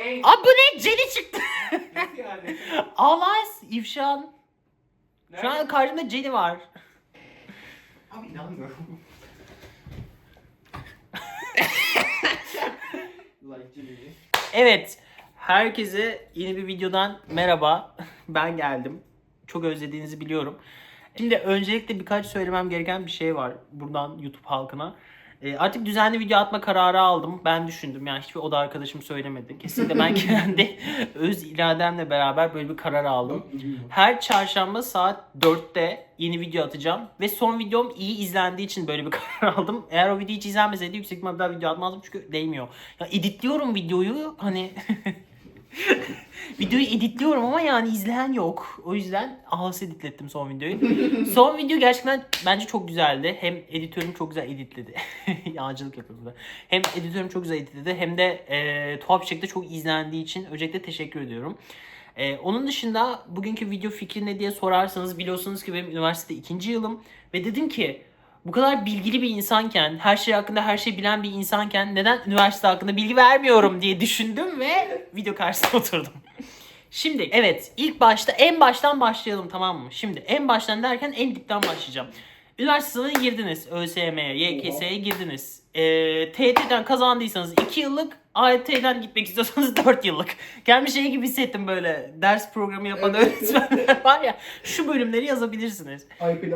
en... Aa bu ne? Jenny çıktı. Yani? Ağlays ifşan. Şu an karşımda Jenny var. Abi inanmıyorum. like Jimmy. Evet. Herkese yeni bir videodan merhaba. Ben geldim. Çok özlediğinizi biliyorum. Şimdi öncelikle birkaç söylemem gereken bir şey var buradan YouTube halkına. Ee, artık düzenli video atma kararı aldım. Ben düşündüm. Yani hiçbir oda arkadaşım söylemedi. Kesinlikle ben kendi öz irademle beraber böyle bir karar aldım. Her çarşamba saat 4'te yeni video atacağım. Ve son videom iyi izlendiği için böyle bir karar aldım. Eğer o video hiç izlenmeseydi yüksek ihtimalle daha video atmazdım çünkü değmiyor. Ya editliyorum videoyu hani videoyu editliyorum ama yani izleyen yok. O yüzden ağız editlettim son videoyu. son video gerçekten bence çok güzeldi. Hem editörüm çok güzel editledi. Yağcılık yapıyoruz burada. Hem editörüm çok güzel editledi hem de e, tuhaf bir şekilde çok izlendiği için öncelikle teşekkür ediyorum. Ee, onun dışında bugünkü video fikri ne diye sorarsanız biliyorsunuz ki benim üniversitede ikinci yılım ve dedim ki bu kadar bilgili bir insanken, her şey hakkında her şey bilen bir insanken neden üniversite hakkında bilgi vermiyorum diye düşündüm ve video karşısına oturdum. Şimdi evet ilk başta en baştan başlayalım tamam mı? Şimdi en baştan derken en dipten başlayacağım. Üniversite sınavına girdiniz. ÖSYM'ye, YKS'ye girdiniz. Ee, TYT'den kazandıysanız 2 yıllık, AYT'den gitmek istiyorsanız 4 yıllık. Gelmiş şey gibi hissettim böyle. Ders programı yapan öğretmenler var ya. Şu bölümleri yazabilirsiniz.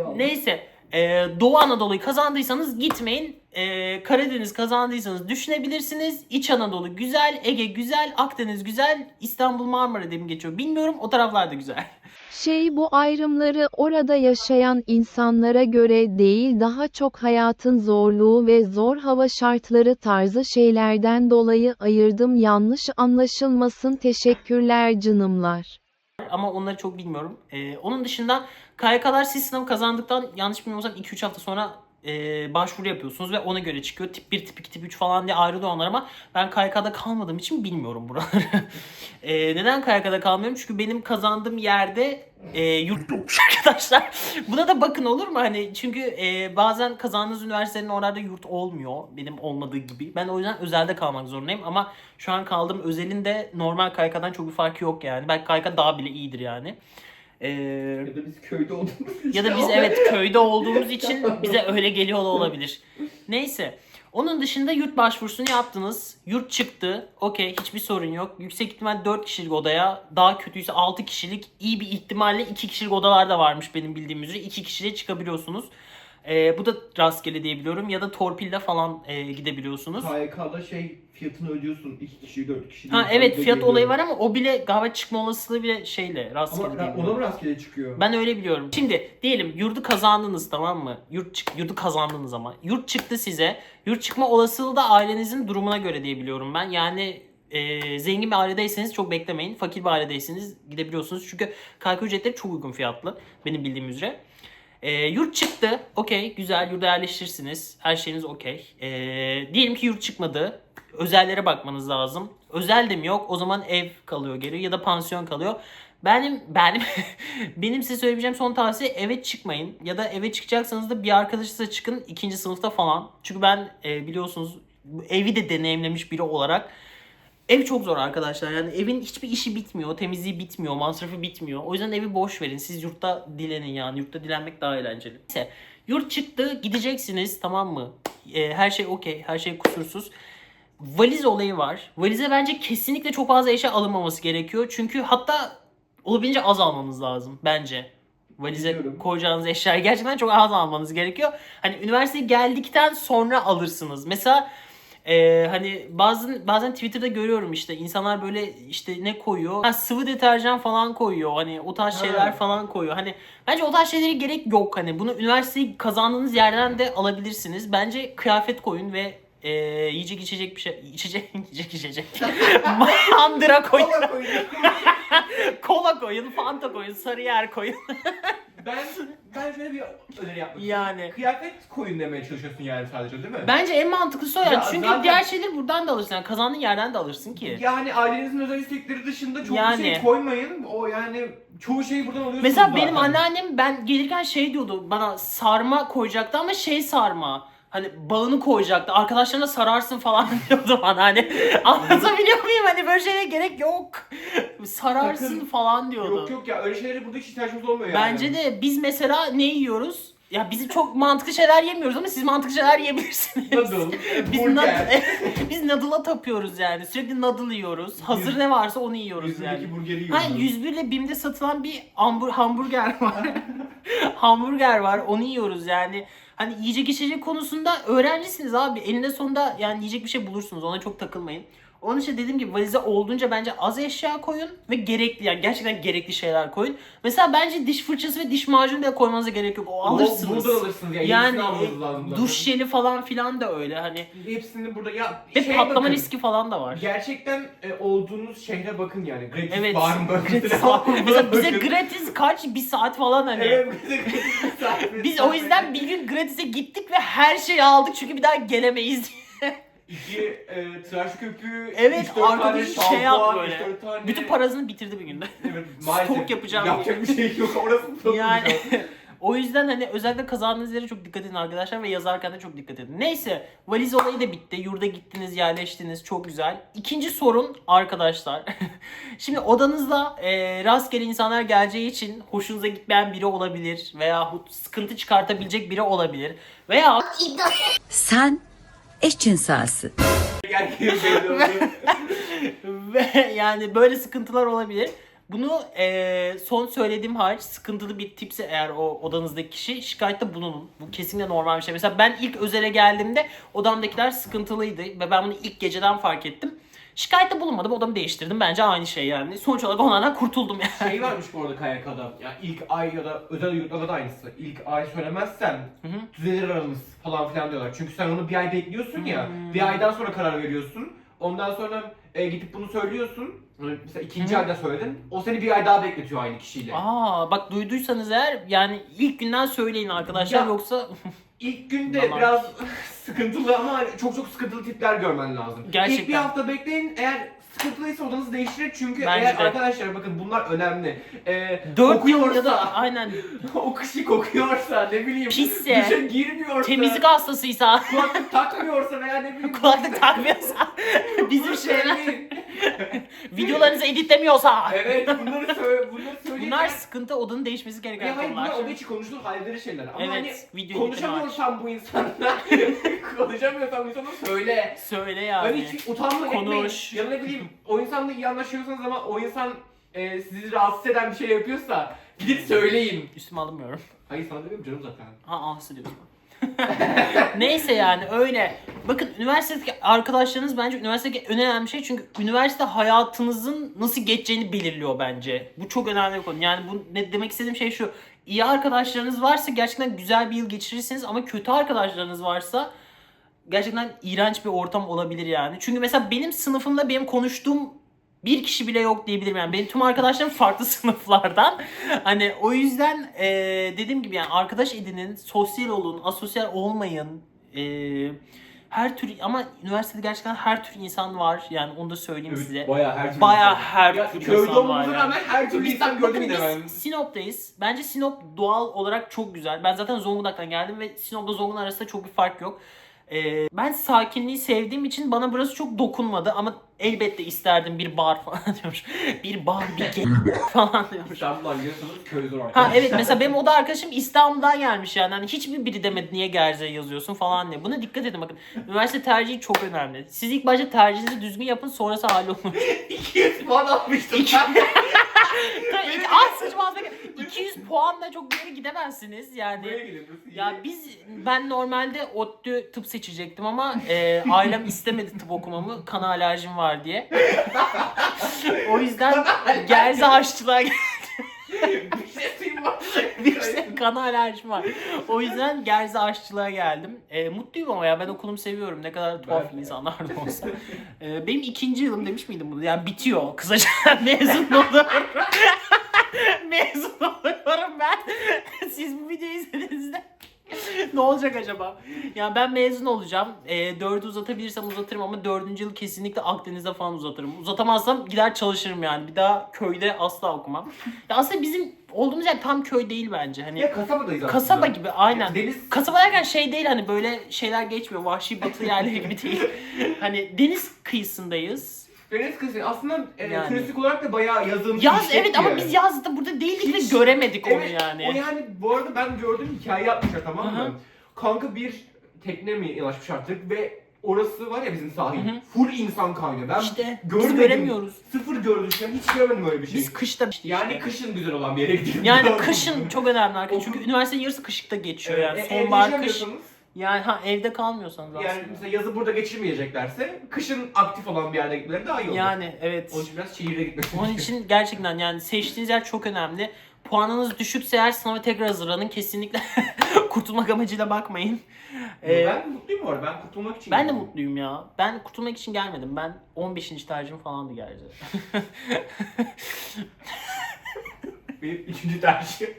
aldım. Neyse. E, Doğu Anadolu'yu kazandıysanız gitmeyin. E, Karadeniz kazandıysanız düşünebilirsiniz. İç Anadolu güzel, Ege güzel, Akdeniz güzel, İstanbul Marmara diye mi geçiyor bilmiyorum. O taraflar da güzel. Şey bu ayrımları orada yaşayan insanlara göre değil daha çok hayatın zorluğu ve zor hava şartları tarzı şeylerden dolayı ayırdım yanlış anlaşılmasın teşekkürler canımlar. Ama onları çok bilmiyorum. E, onun dışında KYK'lar siz sınavı kazandıktan yanlış bilmiyorsam 2-3 hafta sonra e, başvuru yapıyorsunuz ve ona göre çıkıyor. Tip 1, tip 2, tip 3 falan diye ayrılıyor onlar ama ben KYK'da kalmadığım için bilmiyorum buraları. e, neden KYK'da kalmıyorum? Çünkü benim kazandığım yerde e, yurt yokmuş arkadaşlar. Buna da bakın olur mu? Hani çünkü e, bazen kazandığınız üniversitenin oralarda yurt olmuyor. Benim olmadığı gibi. Ben o yüzden özelde kalmak zorundayım ama şu an kaldığım özelin de normal KYK'dan çok bir farkı yok yani. Belki KYK daha bile iyidir yani. E, Ya da biz köyde olduğumuz için. ya da biz evet köyde olduğumuz için bize öyle geliyor olabilir. Neyse. Onun dışında yurt başvurusunu yaptınız. Yurt çıktı. Okey hiçbir sorun yok. Yüksek ihtimal 4 kişilik odaya daha kötüyse 6 kişilik iyi bir ihtimalle 2 kişilik odalar da varmış benim bildiğim üzere. 2 kişiyle çıkabiliyorsunuz. Ee, bu da rastgele diyebiliyorum ya da torpille falan e, gidebiliyorsunuz. KYK'da şey fiyatını ödüyorsun. 2 kişi, 4 kişi. Ha değil. evet fiyat olayı var ama o bile galiba çıkma olasılığı bile şeyle rastgele Ama diyebiliyorum. ona mı rastgele çıkıyor? Ben öyle biliyorum. Şimdi diyelim yurdu kazandınız tamam mı? Yurt çık yurdu kazandınız ama. Yurt çıktı size. Yurt çıkma olasılığı da ailenizin durumuna göre diye biliyorum ben. Yani e, zengin bir ailedeyseniz çok beklemeyin. Fakir bir ailedeyseniz gidebiliyorsunuz. Çünkü KYK ücretleri çok uygun fiyatlı. Benim bildiğim üzere. E, yurt çıktı. Okey güzel yurda yerleştirirsiniz. Her şeyiniz okey. E, diyelim ki yurt çıkmadı. Özellere bakmanız lazım. Özel de mi yok? O zaman ev kalıyor geri ya da pansiyon kalıyor. Benim benim benim size söyleyebileceğim son tavsiye eve çıkmayın ya da eve çıkacaksanız da bir arkadaşınızla çıkın ikinci sınıfta falan. Çünkü ben e, biliyorsunuz evi de deneyimlemiş biri olarak ev çok zor arkadaşlar. Yani evin hiçbir işi bitmiyor, temizliği bitmiyor, masrafı bitmiyor. O yüzden evi boş verin. Siz yurtta dilenin yani. Yurtta dilenmek daha eğlenceli. Neyse yurt çıktı gideceksiniz tamam mı? E, her şey okey, her şey kusursuz valiz olayı var. Valize bence kesinlikle çok fazla eşya alınmaması gerekiyor. Çünkü hatta olabildiğince az almanız lazım bence. Valize Biliyorum. koyacağınız eşyayı gerçekten çok az almanız gerekiyor. Hani üniversiteye geldikten sonra alırsınız. Mesela e, hani bazen bazen Twitter'da görüyorum işte insanlar böyle işte ne koyuyor? Ha, sıvı deterjan falan koyuyor. Hani o tarz şeyler falan koyuyor. Hani bence o tarz şeylere gerek yok. Hani bunu üniversiteyi kazandığınız yerden de alabilirsiniz. Bence kıyafet koyun ve e, yiyecek içecek bir şey içecek yiyecek içecek mandıra koyun Kola koyuyor. kola koyun fanta koyun sarıyer koyun ben, ben şöyle bir öneri yapmak istiyorum. yani Kıyafet koyun demeye çalışıyorsun yani sadece değil mi? bence en mantıklısı o yani Ya çünkü zaten- diğer şeyleri buradan da alırsın yani kazandığın yerden de alırsın ki Yani ailenizin özel istekleri dışında çok Yani. bir şey koymayın. O yani çoğu şeyi buradan alıyorsunuz mesela zaten. benim anneannem ben gelirken şey diyordu bana sarma koyacaktı ama şey sarma hani bağını koyacaktı. Arkadaşlarına sararsın falan diyordu bana hani. Anlatabiliyor muyum? Hani böyle şeye gerek yok. Sararsın Sakın. falan diyordu. Yok yok ya öyle şeylere burada hiç ihtiyacımız olmuyor yani. Bence de biz mesela ne yiyoruz? Ya biz çok mantıklı şeyler yemiyoruz ama siz mantıklı şeyler yiyebilirsiniz. Noodle, Biz, burger. nad- biz noodle'a tapıyoruz yani. Sürekli noodle yiyoruz. Hazır ne varsa onu yiyoruz yani. 101'deki burgeri Ha yiyoruz. 101 ile BİM'de satılan bir hambur hamburger var. hamburger var. Onu yiyoruz yani. Hani yiyecek içecek konusunda öğrencisiniz abi. Elinde sonunda yani yiyecek bir şey bulursunuz. Ona çok takılmayın. Onun için dediğim gibi valize olduğunca bence az eşya koyun ve gerekli yani gerçekten gerekli şeyler koyun. Mesela bence diş fırçası ve diş macunu da koymanıza gerek yok. O alırsınız. Buradan alırsınız ya. Yani Yani almanız lazım zaten. duş jeli falan filan da öyle hani. Hepsini burada ya Ve şey patlama bakın, riski falan da var. Gerçekten e, olduğunuz şehre bakın yani. Gratis Evet. var mı? Gratis var. Mesela bize Bakın. gratis kaç? Bir saat falan hani. Evet bize gratis Biz o yüzden bir gün gratis'e gittik ve her şeyi aldık çünkü bir daha gelemeyiz. İki e, tıraş köpüğü, Evet, üç, dört tane arkadaşım şampuan, şey yaptı böyle. üç, dört tane... Bütün parasını bitirdi bir günde. Evet, maalesef. stok yapacağım Yapacak bir şey yok. Orası stok Yani o yüzden hani özellikle kazandığınız yere çok dikkat edin arkadaşlar ve yazarken de çok dikkat edin. Neyse valiz olayı da bitti. Yurda gittiniz, yerleştiniz. Çok güzel. İkinci sorun arkadaşlar. Şimdi odanızda e, rastgele insanlar geleceği için hoşunuza gitmeyen biri olabilir veya sıkıntı çıkartabilecek biri olabilir veya Sen oldu. Ve yani böyle sıkıntılar olabilir. Bunu eee, son söylediğim hariç sıkıntılı bir tipse eğer o odanızdaki kişi şikayette bulunun. Bu kesinlikle normal bir şey. Mesela ben ilk özele geldiğimde odamdakiler sıkıntılıydı ve ben bunu ilk geceden fark ettim. Şikayette bulunmadım odamı değiştirdim. Bence aynı şey yani. Sonuç olarak onlardan kurtuldum yani. şey varmış bu arada KYK'da. Ya ilk ay ya da özel yurtlarda da aynısı. İlk ay söylemezsen hı. düzelir aramız falan filan diyorlar. Çünkü sen onu bir ay bekliyorsun ya. Hmm. Bir aydan sonra karar veriyorsun. Ondan sonra e, gidip bunu söylüyorsun. Hani Mesela ikinci Hı. ayda söyledin. O seni bir ay daha bekletiyor aynı kişiyle. Aa bak duyduysanız eğer yani ilk günden söyleyin arkadaşlar Ya- yoksa İlk günde Tamam. biraz sıkıntılı ama hani çok çok sıkıntılı tipler görmen lazım. Gerçekten. İlk bir hafta bekleyin. Eğer sıkıntılıysa odanızı değiştirin. Çünkü Bence eğer de. arkadaşlar bakın bunlar önemli. Ee, 4 yıl ya da aynen o kişi kokuyorsa ne bileyim Pisse. duşa girmiyorsa temizlik hastasıysa kulaklık takmıyorsa veya ne bileyim kulaklık takmıyorsa bizim şeyler. Videolarınızı editlemiyorsa evet bunları söyle bunları. Bunlar sıkıntı odanın değişmesi gereken ya hayır konular. bunlar oda içi konuşulur halleri şeyler ama Evet, hani video konuşamıyorsan bu insanla konuşamıyorsan bu insana söyle. Söyle yani. hiç utanma etmeyin. Konuş. Ya da ne bileyim o insanla iyi anlaşıyorsanız ama o insan e, sizi rahatsız eden bir şey yapıyorsa gidip söyleyin. Üstüme alınmıyorum. Hayır sana demiyorum canım zaten. Ha ansı diyorsun. Neyse yani öyle. Bakın üniversitedeki arkadaşlarınız bence üniversitedeki en önemli şey çünkü üniversite hayatınızın nasıl geçeceğini belirliyor bence. Bu çok önemli bir konu. Yani bu ne demek istediğim şey şu. İyi arkadaşlarınız varsa gerçekten güzel bir yıl geçirirsiniz ama kötü arkadaşlarınız varsa gerçekten iğrenç bir ortam olabilir yani. Çünkü mesela benim sınıfımda benim konuştuğum bir kişi bile yok diyebilirim yani. Benim tüm arkadaşlarım farklı sınıflardan. Hani o yüzden eee, dediğim gibi yani arkadaş edinin, sosyal olun, asosyal olmayın. Eee, her tür ama üniversitede gerçekten her tür insan var. Yani onu da söyleyeyim size. Bayağı her türlü Bayağı insan. her Ya, tür insan var olmamıza yani. rağmen her Biz insan gördüm yine ben. Sinop'tayız. Bence Sinop doğal olarak çok güzel. Ben zaten Zonguldak'tan geldim ve Sinop'la Zonguldak arasında çok bir fark yok. Ee, ben sakinliği sevdiğim için bana burası çok dokunmadı ama elbette isterdim bir bar falan diyormuş. Bir bar, bir ge- falan diyormuş. İstanbul'dan geliyorsanız köy zor Ha arkadaşlar. evet mesela benim oda arkadaşım İstanbul'dan gelmiş yani. Hani hiçbir biri demedi niye Gerze yazıyorsun falan diye. Buna dikkat edin bakın. Üniversite tercihi çok önemli. Siz ilk başta tercihinizi düzgün yapın sonrası hallolur. 200 puan almıştım ben. Tabii az sıçmaz 200 puanla çok yere gidemezsiniz Buraya yani. gelin, burası Ya biz ben normalde ODTÜ tıp seçecektim ama e, ailem istemedi tıp okumamı. Kan alerjim var diye. o yüzden Gerze aşçılığa bir şey duyma. bir şey kan alerjim var. O yüzden Gerze aşçılığa geldim. E, mutluyum ama ya ben okulumu seviyorum. Ne kadar tuhaf Ben insanlar da olsa. E, benim ikinci yılım demiş miydim bunu? Yani bitiyor. Kısaca mezun oluyorum. mezun oluyorum ben. Siz bu videoyu izlediğinizde ne olacak acaba? Ya ben mezun olacağım. E, dördü uzatabilirsem uzatırım ama dördüncü yıl kesinlikle Akdeniz'de falan uzatırım. Uzatamazsam gider çalışırım yani. Bir daha köyde asla okumam. Ya aslında bizim olduğumuz yer tam köy değil bence. Hani Ya kasabadayız aslında. kasaba gibi aynen. Deniz Kasaba derken şey değil hani böyle şeyler geçmiyor. Vahşi batı yerleri gibi değil. hani deniz kıyısındayız. Deniz kızı aslında e, Yani. turistik olarak da bayağı yazın. Yaz işlek evet ama biz yazda burada değildik Hiç- ve göremedik onu Evet, yani. O yani bu arada ben gördüm hikaye yapmışlar tamam mı? Kanka bir tekne mi yanaşmış artık ve orası var ya bizim sahil. Hı hı. Full insan kaynıyor. Ben İşte biz görmedim. göremiyoruz. Sıfır an hiç görmedim öyle bir şey. Biz kışta yani kışın güzel olan bir yere gidiyoruz. yani kışın çok önemli arkadaşlar. Çünkü üniversitenin yarısı kışta geçiyor yani. Evet, Sonbahar kış. Yani ha evde kalmıyorsanız aslında. Yani mesela yazı burada geçirmeyeceklerse kışın aktif olan bir yerde gitmeleri daha iyi olur. Yani evet. Onun için biraz şehirde gitmek Onun için gerçekten yani seçtiğiniz yer çok önemli. Puanınız düşükse eğer sınava tekrar hazırlanın. Kesinlikle kurtulmak amacıyla bakmayın. Ee, ben mutluyum bu arada. Ben kurtulmak için ben de geldim. mutluyum ya. Ben kurtulmak için gelmedim. Ben 15. tercihim falandı gerçi. Benim üçüncü tercihim.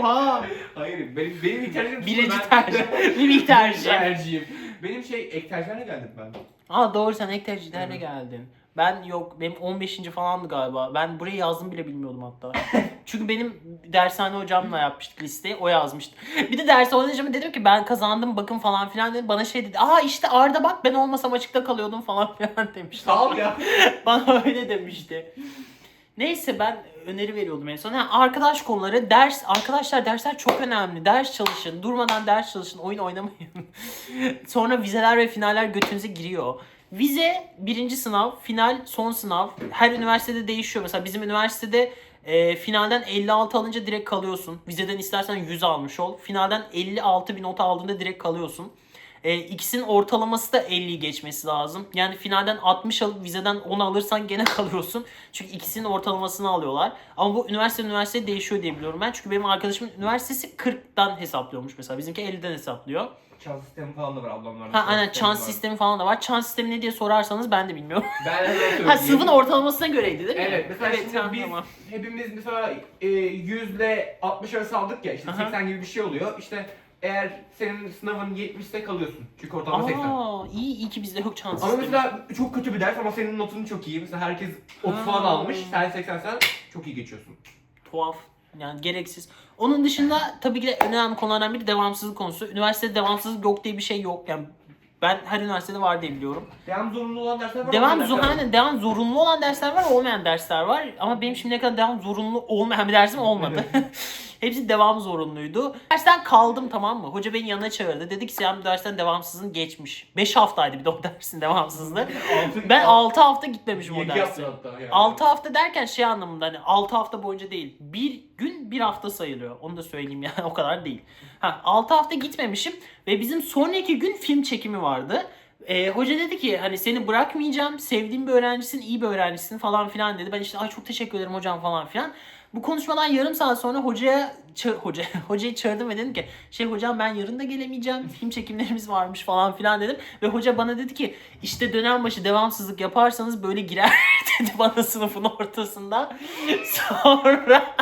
Oha! Hayır benim benim ilk tercihim Birinci ben- tercih. Bir ilk tercih. tercihim. Benim şey ek tercihlerle geldim ben. Aa doğru sen ek tercihlerle geldin. Ben yok benim 15. falandı galiba. Ben burayı yazdım bile bilmiyordum hatta. Çünkü benim dershane hocamla yapmıştık listeyi. O yazmıştı. Bir de dershane hocama dedim ki ben kazandım bakın falan filan dedi. Bana şey dedi. Aa işte Arda bak ben olmasam açıkta kalıyordum falan filan demişti. Sağ ol ya. Bana öyle demişti. Neyse ben öneri veriyordum en son. Ha, arkadaş konuları, ders. Arkadaşlar dersler çok önemli. Ders çalışın. Durmadan ders çalışın. Oyun oynamayın. Sonra vizeler ve finaller götünüze giriyor. Vize birinci sınav, final son sınav. Her üniversitede değişiyor. Mesela bizim üniversitede e, finalden 56 alınca direkt kalıyorsun. Vizeden istersen 100 almış ol. Finalden 56 bir not aldığında direkt kalıyorsun. E, ikisinin ortalaması da 50'yi geçmesi lazım. Yani finalden 60 alıp vizeden 10 alırsan gene kalıyorsun. Çünkü ikisinin ortalamasını alıyorlar. Ama bu üniversite üniversite değişiyor diye biliyorum ben. Çünkü benim arkadaşımın üniversitesi 40'dan hesaplıyormuş mesela. Bizimki 50'den hesaplıyor. Çan sistemi falan da var ablamlarda. Ha aynen çan var. sistemi falan da var. Çan sistemi ne diye sorarsanız ben de bilmiyorum. Ben hemen söyleyeyim. ha sınıfın ortalamasına göreydi değil mi? Evet mesela evet, şimdi tamam, biz tamam. hepimiz mesela e, 100 ile 60 arası aldık ya işte Aha. 80 gibi bir şey oluyor. İşte eğer senin sınavın 70'te kalıyorsun. Çünkü ortalama 80. Aa, iyi, iyi ki bizde yok çan Ama sistemi. mesela çok kötü bir ders ama senin notun çok iyi. Mesela herkes 30 Ha. falan almış. Sen 80 sen çok iyi geçiyorsun. Tuhaf. Yani gereksiz. Onun dışında tabii ki de en önemli konulardan biri devamsızlık konusu. Üniversitede devamsızlık yok diye bir şey yok. Yani ben her üniversitede var diye biliyorum. Devam zorunlu olan dersler var. Devam, olmayan dersler var. devam zorunlu olan dersler var, olmayan dersler var. Ama benim şimdiye kadar devam zorunlu olmayan bir dersim olmadı. Hepsi devam zorunluydu. Dersten kaldım tamam mı? Hoca beni yanına çağırdı. Dedi ki sen bu dersten devamsızlığın geçmiş. 5 haftaydı bir de o dersin devamsızlığı. Ben 6 hafta gitmemişim o derse. yani. 6 hafta derken şey anlamında hani 6 hafta boyunca değil. Bir gün bir hafta sayılıyor. Onu da söyleyeyim yani o kadar değil. Ha 6 hafta gitmemişim ve bizim sonraki gün film çekimi vardı. Ee, hoca dedi ki hani seni bırakmayacağım. Sevdiğim bir öğrencisin, iyi bir öğrencisin falan filan dedi. Ben işte ay çok teşekkür ederim hocam falan filan. Bu konuşmadan yarım saat sonra hocaya ça- hoca hocayı çağırdım ve dedim ki şey hocam ben yarın da gelemeyeceğim. Film çekimlerimiz varmış falan filan dedim. Ve hoca bana dedi ki işte dönem başı devamsızlık yaparsanız böyle girer dedi bana sınıfın ortasında. Sonra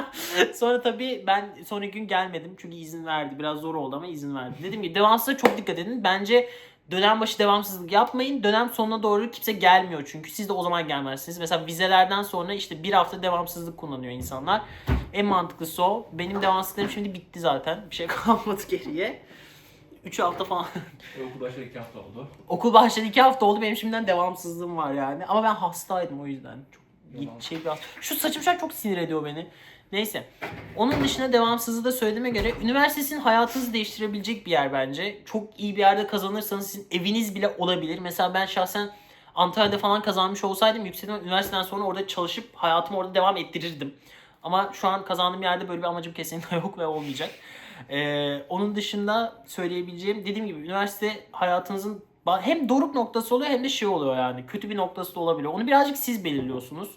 sonra tabii ben sonraki gün gelmedim çünkü izin verdi. Biraz zor oldu ama izin verdi. Dedim ki devamsızlığa çok dikkat edin. Bence dönem başı devamsızlık yapmayın. Dönem sonuna doğru kimse gelmiyor çünkü siz de o zaman gelmezsiniz. Mesela vizelerden sonra işte bir hafta devamsızlık kullanıyor insanlar. En mantıklısı o. Benim devamsızlıklarım şimdi bitti zaten. Bir şey kalmadı geriye. 3 hafta falan. Okul başladı 2 hafta oldu. Okul başladı 2 hafta oldu. Benim şimdiden devamsızlığım var yani. Ama ben hastaydım o yüzden. Çok git şey biraz. Şu saçım şu an çok sinir ediyor beni. Neyse. Onun dışında devamsızlığı da söylediğime göre üniversitesinin hayatınızı değiştirebilecek bir yer bence. Çok iyi bir yerde kazanırsanız sizin eviniz bile olabilir. Mesela ben şahsen Antalya'da falan kazanmış olsaydım ihtimal üniversiteden sonra orada çalışıp hayatımı orada devam ettirirdim. Ama şu an kazandığım yerde böyle bir amacım kesinlikle yok ve olmayacak. Ee, onun dışında söyleyebileceğim dediğim gibi üniversite hayatınızın hem doruk noktası oluyor hem de şey oluyor yani kötü bir noktası da olabiliyor. Onu birazcık siz belirliyorsunuz.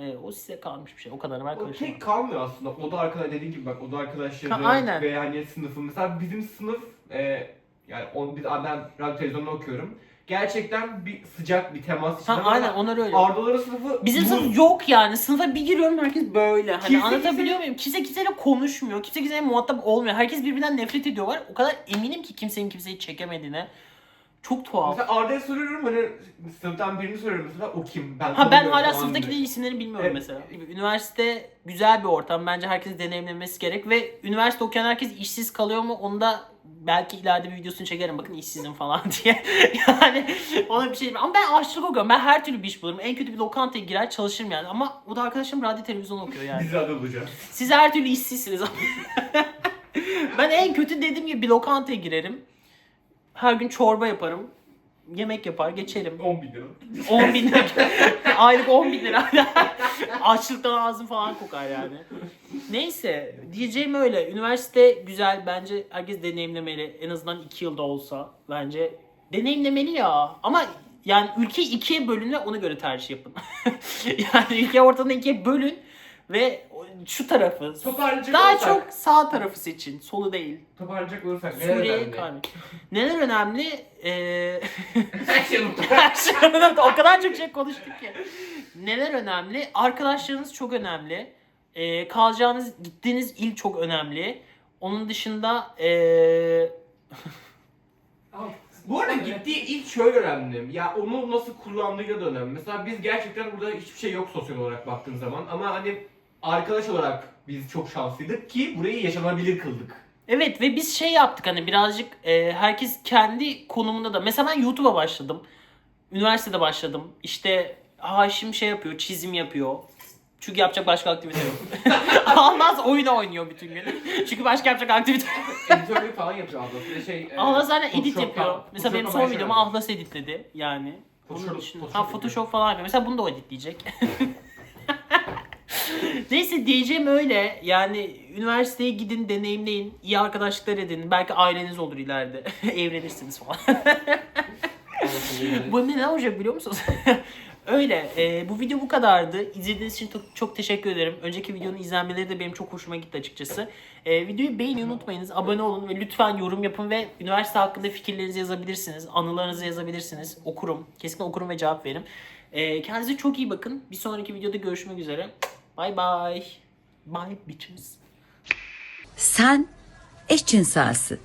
Ee, o size kalmış bir şey. O kadar ben O karışamam. tek kalmıyor aslında. Oda arkadaş dediğin gibi bak oda arkadaşları Ha, aynen. ve hani sınıfı. Mesela bizim sınıf e, yani on, biz, ben radyo televizyonda okuyorum. Gerçekten bir sıcak bir temas içinde. Ha, aynen onlar öyle. Ardaların sınıfı Bizim buz. sınıf yok yani. Sınıfa bir giriyorum herkes böyle. Hani Kimse anlatabiliyor kimse- muyum? Kimse kimseyle konuşmuyor. Kimse kimseyle muhatap olmuyor. Herkes birbirinden nefret ediyorlar. O kadar eminim ki kimsenin kimseyi çekemediğine. Çok tuhaf. Mesela Arda'ya soruyorum hani sınıftan birini soruyorum mesela o kim? Ben Ha ben tanımıyorum hala falan sınıftaki diye. isimlerini bilmiyorum Evet. mesela. Üniversite güzel bir ortam. Bence herkes deneyimlemesi gerek ve üniversite okuyan herkes işsiz kalıyor mu onu da belki ileride bir videosunu çekerim bakın işsizim falan diye. yani ona bir şey Ama ben aşçılık okuyorum. Ben her türlü bir iş bulurum. En kötü bir lokantaya girer çalışırım yani. Ama o da arkadaşım radyo televizyon okuyor yani. Biz radyo bulacağız. Siz her türlü işsizsiniz. ben en kötü dediğim gibi bir lokantaya girerim. Her gün çorba yaparım. Yemek yapar geçerim. 10 bin lira. 10 bin lira. Aylık 10 bin lira. Açlıktan ağzım falan kokar yani. Neyse diyeceğim öyle. Üniversite güzel bence herkes deneyimlemeli. En azından 2 yılda olsa bence deneyimlemeli ya. Ama yani ülke ikiye bölün ve ona göre tercih yapın. yani ülke ortadan ikiye bölün ve şu tarafı Toparlayacak daha olursak, çok sağ tarafı seçin. Solu değil. toparlayacak olursak neler Suriye'yi önemli? kalbi. Neler önemli? Ee... Her şey unuttum. Her şey önemli. O kadar çok şey konuştuk ki. Neler önemli? Arkadaşlarınız çok önemli. Ee, kalacağınız, gittiğiniz il çok önemli. Onun dışında ee... Bu arada gittiği ilk şöyle önemli. Ya onu nasıl kullandığıyla da önemli. Mesela biz gerçekten burada hiçbir şey yok sosyal olarak baktığın zaman. Ama hani arkadaş olarak biz çok şanslıydık ki burayı yaşanabilir kıldık. Evet ve biz şey yaptık hani birazcık ee, herkes kendi konumunda da. Mesela ben YouTube'a başladım. Üniversitede başladım. İşte Haşim şey yapıyor, çizim yapıyor. Çünkü yapacak başka aktivite yok. Almaz oyun oynuyor bütün gün. Çünkü başka yapacak aktivite yok. Editörlük falan yapacağız aslında. Bir de şey, e, Ahlas zaten edit Photoshop yapıyor. Mesela benim son videomu başlayalım. Ahlas editledi yani. Onun Photoshop- dışında, Photoshop ha Photoshop falan yapıyor. Mesela bunu da o editleyecek. Neyse diyeceğim öyle. Yani üniversiteye gidin, deneyimleyin. iyi arkadaşlıklar edinin. Belki aileniz olur ileride. Evlenirsiniz falan. bu ne olacak biliyor musunuz? Öyle. e, bu video bu kadardı. İzlediğiniz için çok, çok teşekkür ederim. Önceki videonun izlenmeleri de benim çok hoşuma gitti açıkçası. E, videoyu beğenmeyi unutmayınız. Abone olun ve lütfen yorum yapın ve üniversite hakkında fikirlerinizi yazabilirsiniz. Anılarınızı yazabilirsiniz. Okurum. Kesinlikle okurum ve cevap veririm. E, kendinize çok iyi bakın. Bir sonraki videoda görüşmek üzere. Bye bye. Bye bitches. Sen eşcinselsin.